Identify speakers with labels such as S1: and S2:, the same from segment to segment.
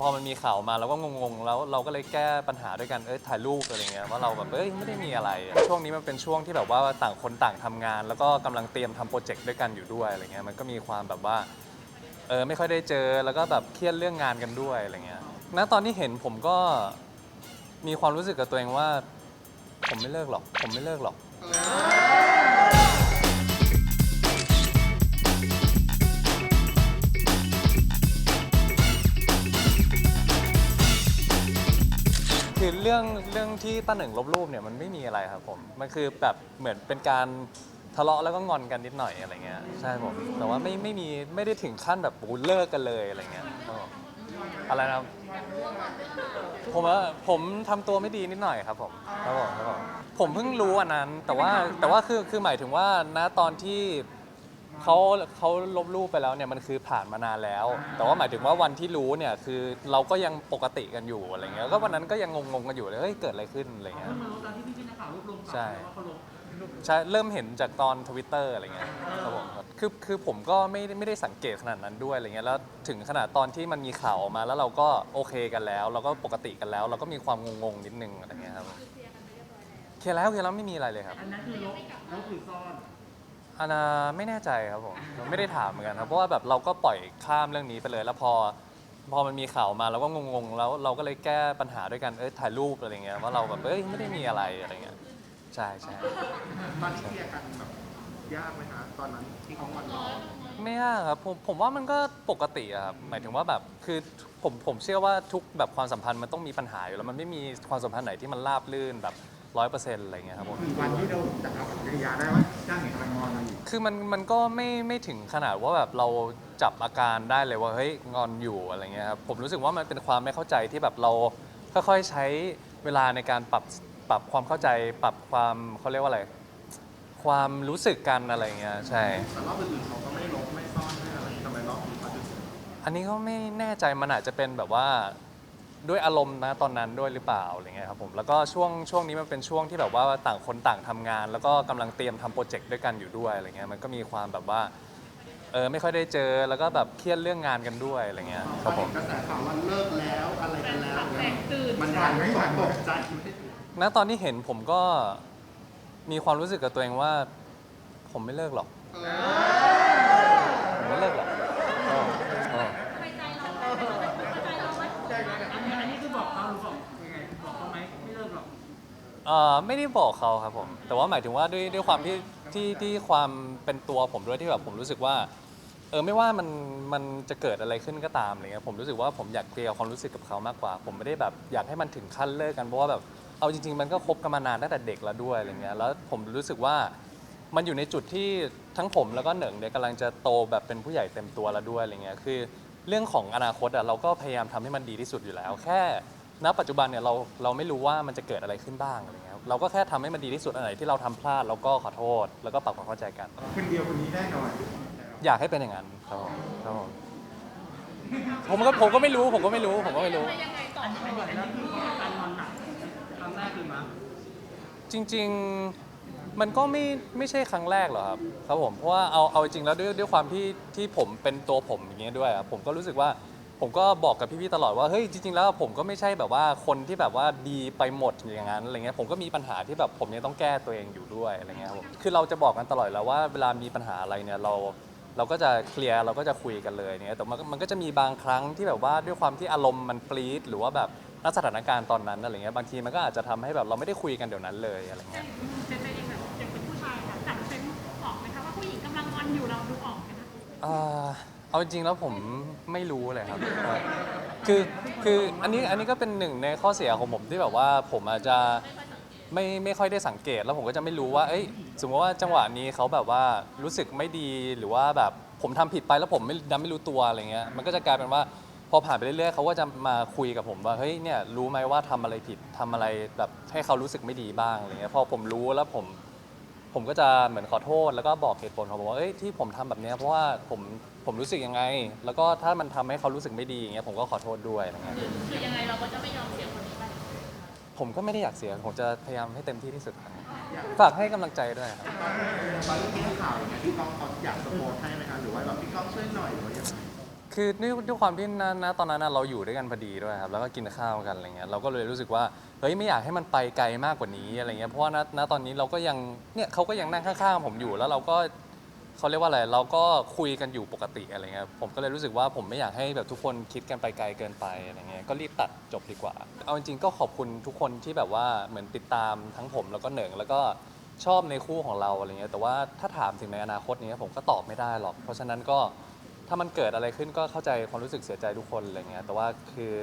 S1: พอมันมีข่าวมาเราก็งงๆ แล้วเราก็เลยแก้ปัญหาด้วยกันเอ้ยถ่ายรูปอะไรเงี้ยว่าเราแบบเอ้ยไม่ได้มีอะไร ช่วงนี้มันเป็นช่วงที่แบบว่าต่างคนต่างทำงาน แล้วก็กำลังเตรียมทำโปรเจกต์ด้วยกันอยู่ด้วยอะไรเงี้ยมันก็มีความแบบว่าเออไม่ค่อยได้เจอแล้วก็แบบเครียดเรื่องงานกันด้วยอะไรเงี้ยณตอนที่เห็นผมก็มีความรู้สึกกับตัวเองว่า ผมไม่เลิกหรอก ผมไม่เลิกหรอก คือเรื่องเรื่องที่ป้าหนึ่งลบรูปเนี่ยมันไม่มีอะไรครับผม มันคือแบบเหมือนเป็นการทะเลาะแล้วก็งอนกันนิดหน่อยอะไรเงี้ยใช่ผมแต่ว่าไม่ไม่มีไม่ได้ถึงขั้นแบบโอ้โหเลิกกันเลยอะไรเงี้ยอะไรนะครับผมว่าผมทำตัวไม่ดีนิดหน่อยครับผมครับผมครับผมผมเพิ่งรู้อันนั้นแต่ว่าแต่ว่าคือคือหมายถึงว่าณตอนที่ เขาเขาลบรูปไปแล้วเนี่ยมันคือผ่านมานานแล้ว แต่ว่าหมายถึงว่าวันที่รู้เนี่ยคือเราก็ยังปกติกันอยู่อะไรเงี้ยก็วันนั้นก็ยังงงๆกันอยู่เลยเฮ้ยเกิดอะไรขึ้นอะไรเงี้ย
S2: เพิ่งมารู้ตอนที่พี่พี่นักข่าวรวบรวมข่าว
S1: ใช่
S2: ว่าเขาลง
S1: ใช่เริ่มเห็นจากตอนทวิตเตอร์อะไรเงี้ยครับผมครับคือคือผมก็ไม่ได้ไม่ได้สังเกตขนาดนั้นด้วยอะไรเงี้ยแล้วถึงขนาดตอนที่มันมีข่าวออกมาแล้วเราก็โอเคกันแล้ว เราก็ปกติกันแล้ว เราก็มีความงงๆนิดนึงอะไรเงี้ยครับเคลียร์แล้วเคลียร์แล้วไม่มีอะไรเลยครับ
S2: อันนั้นคือลบลบหรือซ่อน
S1: อันนาไม่แน่ใจครับผมไม่ได้ถามเหมือนกันครับเพราะว่าแบบเราก็ปล่อยข้ามเรื่องนี้ไปเลยแล้วพอ พอมันมีข่าวมาเราก็งงๆแล้วเราก็เลยแก้ปัญหาด้วยกันเอ้ยถ่ายรูปอะไรเงี้ยว่าเราแบบเอ้ยไม่ได้มีอะไรอะไรเงี้ยใช่ใช่
S3: ตอนที่เคลียร์กันแบบยากไหมคะตอนนั้นที่เขางอนเรา
S1: ไม่ยากครับผมผมว่ามันก็ปกติอะครับหมายถึงว่าแบบคือผมผมเชื่อว่าทุกแบบความสัมพันธ์มันต้องมีปัญหาอยู่แล้วมันไม่มีความสัมพันธ์ไหนที่มันราบรื่นแบบ ร้อยเปอร์เซ็นต์อะไรเงี้ยครับผม
S3: คือวันที่เราจะเอาปฏิกิริยาได้ว่าจ้างเห็นกำลังงอนเราอยู่
S1: คือมันมันก็ไม่ไม่ถึงขนาดว่าแบบเราจับอาการได้เลยว่าเฮ้ยงอนอยู่อะไรเงี้ยครับผมรู้สึกว่ามันเป็นความไม่เข้าใจที่แบบเราค่อยๆใช้เวลาในการปรับปรับความเข้าใจ ปรับความเขาเรียกว่าอะไร ความรู้สึกกันอะไรเงี้ยใช่
S3: แต่รอบอื่นๆเขาก็ไม่ลบไม่ซ่อนไม่อะไรทำไมรอบนี้เขาถึง
S1: อันนี้ก็ไม่แน่ใจมันอาจจะเป็นแบบว่า ด้วยอารมณ์นะตอนนั้นด้วยหรือเปล่าอะไรเงี้ยครับผมแล้วก็ช่วงช่วงนี้มันเป็นช่วงที่แบบว่าต่างคนต่างทำงาน แล้วก็กำลังเตรียมทำโปรเจกต์ด้วยกันอยู่ด้วยอะไรเงี้ยมันก็มีความแบบว่าเออไม่ค่อยได้เจอแล้วก็แบบเครียดเรื่องงานกันด้วยอะไรเงี้ยครับผม
S3: กระแสข่าวว่าเลิกแล้วอะไรกันแล้วมันทันไม่ทันตกใจไหม
S1: ณตอนที่เห็นผมก็มีความรู้สึกกับตัวเองว่า ผมไม่เลิกหรอกผมไม่เลิกหรอกเออเออ
S2: อันนี้อันนี้คือบอกเขาหรือบอกยังไงบอกเขาไหมไม่เลิกหรอก
S1: เอไม่ได้บอกเขาครับผม แต่ว่าหมายถึงว่าด้วยด้วยความที่ที่ที่ความเป็นตัวผมด้วยที่แบบผมรู้สึกว่า เออไม่ว่ามันมันจะเกิดอะไรขึ้นก็ตามอะไรเงี้ยผมรู้สึกว่าผมอยากเคลียร์ความรู้สึกกับเขามากกว่า ผมไม่ได้แบบอยากให้มันถึงขั้นเลิกกันเพราะว่าแบบเอาจริง ๆ มันก็คบกันมานานตั้งแต่เด็กแล้วด้วยอะไรเงี้ยแล้วผมรู้สึกว่ามันอยู่ในจุดที่ทั้งผมแล้วก็เหนิงเนี่ยกำลังจะโตแบบเป็นผู้ใหญ่เต็มตัวแล้วด้วยอะไรเงี้ยคือ เรื่องของอนาคตอะเราก็พยายามทำให้มันดีที่สุดอยู่แล้ว แค่ ณปัจจุบันเนี่ยเราเราไม่รู้ว่ามันจะเกิดอะไรขึ้นบ้างอะไรเงี้ยครับเราก็แค่ทำให้มันดีที่สุดอันไหนที่เราทำพลาดเราก็ขอโทษ แล้วก็ปรับความเข้าใจกัน
S3: คนเดียวคนนี้แน่นอน
S1: อยากให้เป็นอย่างนั้นครับผมครับผมผมก็ผมก็ไม่รู้ผมก็ไม่รู้ผมก็ไม่รู้
S2: อันนี้อันนี้อันนี้คือการนอนหนักครั้งแรกเลยมั้ย
S1: จริงๆมันก็ไม่ไม่ใช่ครั้งแรกหรอกครับครับผมเพราะว่าเอาเอาจริงแล้วด้วยด้วยความที่ที่ผมเป็นตัวผมอย่างเงี้ยด้วยอะผมก็รู้สึกว่า ผมก็บอกกับพี่ๆตลอดว่าเฮ้ยจริงๆแล้วผมก็ไม่ใช่แบบว่าคนที่แบบว่าดีไปหมดอย่างนั้นอะไรเงี้ยผมก็มีปัญหาที่แบบผมยังต้องแก้ตัวเองอยู่ด้วยอะไรเงี้ยครับผมคือเราจะบอกกันตลอดแล้วว่าเวลามีปัญหาอะไรเนี่ยเราเราก็จะเคลียร์เราก็จะคุยกันเลยเนี่ยแต่มันก็มันก็จะมีบางครั้งที่แบบว่าด้วยความที่อารมณ์มันปรี๊ดหรือว่าแบบณสถานการณ์ตอนนั้นอะไรเงี้ยบางทีมันก็อาจจะทำให้แบบเราไม่ได้คุยกันเดี๋ยวนั้นเลยอะไรเงี้ย
S4: เจนเองแบบยังเป็นผู้ชายค่ะจับเซนส์ออกไหมคะว่าผู้หญิงกำลังงอนอยู่เราดูออกไหมคะ
S1: เอ่อ เอาจริงๆแล้วผมไม่รู้เลยครับ คือคืออันนี้อันนี้ก็เป็นหนึ่งในข้อเสียของผมที่แบบว่าผมอาจจะไม่ไม่ค่อยได้สังเกตแล้วผมก็จะไม่รู้ว่า เอ้ย สมมติว่าจังหวะนี้เขาแบบว่ารู้สึกไม่ดีหรือว่าแบบผมทำผิดไปแล้วผมไม่ดันไม่รู้ตัวอะไรเงี้ยมันก็จะกลายเป็นว่าพอผ่านไปเรื่อยๆเขาก็จะมาคุยกับผมว่าเฮ้ยเนี่ยรู้ไหมว่าทำอะไรผิดทำอะไรแบบให้เขารู้สึกไม่ดีบ้างอะไรเงี้ยพอผมรู้แล้วผม ผมก็จะเหมือนขอโทษแล้วก็บอกเหตุผลของผมว่าเอ้ยที่ผมทำแบบเนี้ยเพราะว่าผมผมรู้สึกยังไง แล้วก็ถ้ามันทำให้เขารู้สึกไม่ดีอย่างเงี้ยผมก็ขอโทษด้วยอะไรเงี้ย
S4: คือคือยังไงเราก็จะไม่ยอมเสียคนนี้ไป
S1: ผมก็ไม่ได้อยากเสียผมจะพยายามให้เต็มที่ที่สุดครับฝากให้กำลังใจด้วยครับ
S3: ตอนที่มีข่าวอย่างเงี้ยพี่ก้องเขาอยากสปอร์ตให้ คือ
S1: ด้วยด้วยความที่นะนะตอนนั้นนะเราอยู่ด้วยกันพอดีด้วยครับแล้วก็กินข้าวกันอะไรเงี้ยเราก็เลยรู้สึกว่าเฮ้ยไม่อยากให้มันไปไกลมากกว่านี้อะไรเงี้ยเพราะว่าณณตอนนี้เราก็ยังเนี่ยเขาก็ยังนั่งข้างๆผมอยู่แล้วเราก็เขาเรียกว่าอะไรเราก็คุยกันอยู่ปกติอะไรเงี้ยผมก็เลยรู้สึกว่าผมไม่อยากให้แบบทุกคนคิดกันไปไกลเกินไปอะไรเงี้ยก็รีบตัดจบดีกว่า เอาจริงๆก็ขอบคุณทุกคนที่แบบว่าเหมือนติดตามทั้งผมแล้วก็เหนิงแล้วก็ชอบในคู่ของเราอะไรเงี้ยแต่ว่าถ้าถามถึงในอนาคตเนี้ยผมก็ตอบไม่ได้หรอก เพราะฉะนั้นก็ ถ้ามันเกิดอะไรขึ้นก็เข้าใจความรู้สึกเสียใจทุกคนอะไรเงี้ยแต่ว่าคือ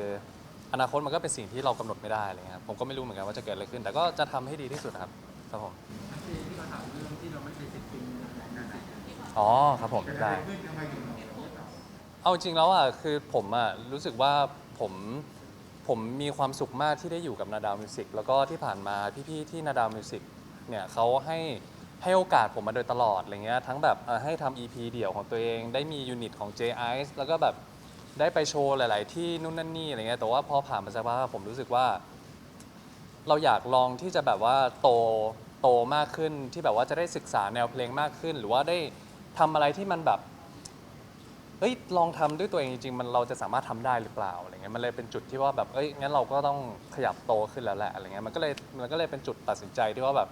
S1: อนาคตมันก็เป็นสิ่งที่เรากำหนดไม่ได้อะไรเงี้ยครับผมก็ไม่รู้เหมือนกันว่าจะเกิดอะไรขึ้น แต่ก็จะทำให้ดีที่สุดครับครับผม
S3: ที่เขาถามเรื่องที่เราไม่เคยเสร็จจริงนั่นแหละ
S1: อ๋อครับผม
S3: เกิดอะ
S1: ได้
S3: ไรขึ้นทำไมถึง
S1: เอาจริงแล้วอะคือผมอะรู้สึกว่าผมผมมีความสุขมากที่ได้อยู่กับนาดาวมิวสิกแล้วก็ที่ผ่านมาพี่ๆที่นาดาวมิวสิกเนี่ยเขาให้ ให้โอกาสผมมาโดยตลอดอะไรเงี้ยทั้งแบบเอ่อให้ทำ EP เดี่ยวของตัวเอง ได้มียูนิตของ J Ice แล้วก็แบบได้ไปโชว์หลาย ๆ ที่นู่นนั่นนี่อะไรเงี้ยแต่ว่าพอผ่านมาสักพักผมรู้สึกว่า เราอยากลองที่จะแบบว่าโตโตมากขึ้นที่แบบว่าจะได้ศึกษาแนวเพลงมากขึ้น หรือว่าได้ทำอะไรที่มันแบบเฮ้ยลองทำด้วยตัวเองจริงๆมันเราจะสามารถทำได้หรือเปล่าอะไรเงี้ยมันเลยเป็นจุดที่ว่าแบบเอ้ยงั้นเราก็ต้องขยับโตขึ้นแล้วแหละอะไรเงี้ยมันก็เลยมันก็เลยเป็นจุดตัดสินใจที่ว่าแบบ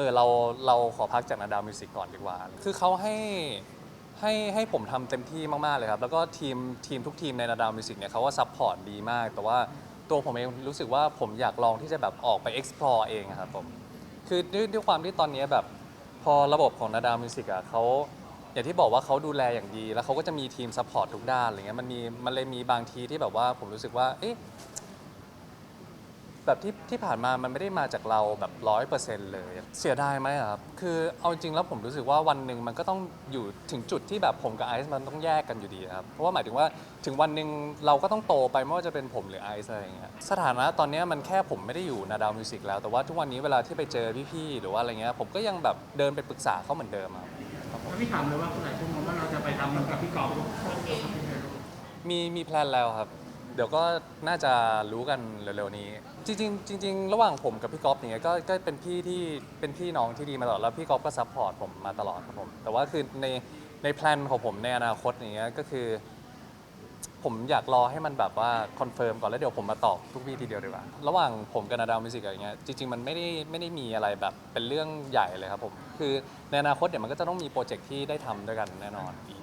S1: ออเราเราขอพักจากนาดาวมิวสิกก่อนดีกว่า คือเขาให้ให้ให้ผมทำเต็มที่มาก ๆ เลยครับ แล้วก็ทีมทีมทุกทีมในนาดาวมิวสิกเนี่ยเขาก็ซัพพอร์ตดีมาก แต่ว่าตัวผมเองรู้สึกว่าผมอยากลองที่จะแบบออกไป explore เองอะครับผม คือด้วยด้วยความที่ตอนนี้แบบพอระบบของนาดาวมิวสิกอะเขาอย่างที่บอกว่าเขาดูแลอย่างดี แล้วเขาก็จะมีทีมซัพพอร์ตทุกด้านอะไรเงี้ยมันมีมันเลยมีบางทีที่แบบว่าผมรู้สึกว่า เอ๊ะ แบบที่ที่ผ่านมามันไม่ได้มาจากเราแบบร้อยเปอร์เซ็นต์เลย เสียดายไหมอะครับ คือเอาจริงแล้วผมรู้สึกว่าวันหนึ่งมันก็ต้องอยู่ถึงจุดที่แบบผมกับไอซ์มันต้องแยกกันอยู่ดีครับ เพราะว่าหมายถึงว่าถึงวันหนึ่งเราก็ต้องโตไปไม่ว่าจะเป็นผมหรือไอซ์อะไรอย่างเงี้ย สถานะตอนเนี้ยมันแค่ผมไม่ได้อยู่นาดาวมิวสิกแล้ว แต่ว่าทุกวันนี้เวลาที่ไปเจอพี่ๆหรือว่าอะไรเงี้ยผมก็ยังแบบเดินไปปรึกษาเขาเหมือนเดิมอะครับผม
S2: แล้วพี่ถามเลยว่าคนไหนคนมองว่าเราจะไปทำมันกับพี่กอล์ฟ
S1: มีมีแพลนแล้วครับเดี๋ยวก็น่าจะรู้กันเร็วๆนี้ จริงๆจริงๆระหว่างผมกับพี่ก๊อฟเงี้ยก็ก็เป็นพี่ที่เป็นพี่น้องที่ดีมาตลอดแล้วพี่ก๊อฟก็ซัพพอร์ตผมมาตลอดครับผมแต่ว่าคือในในแพลนของผมในอนาคตอย่างเงี้ยก็คือ ผมอยากรอให้มันแบบว่าคอนเฟิร์มก่อนแล้วเดี๋ยวผมมาตอบทุกพี่ทีเดียวดีกว่าระหว่างผมกับนาดาวมิวสิกอย่างเงี้ยจริงๆมันไม่ได้ไม่ได้มีอะไรแบบเป็นเรื่องใหญ่เลยครับผมคือในอนาคตเดี๋ยวมันก็จะต้องมีโปรเจกต์ที่ได้ทำด้วยกันแน่นอนอีก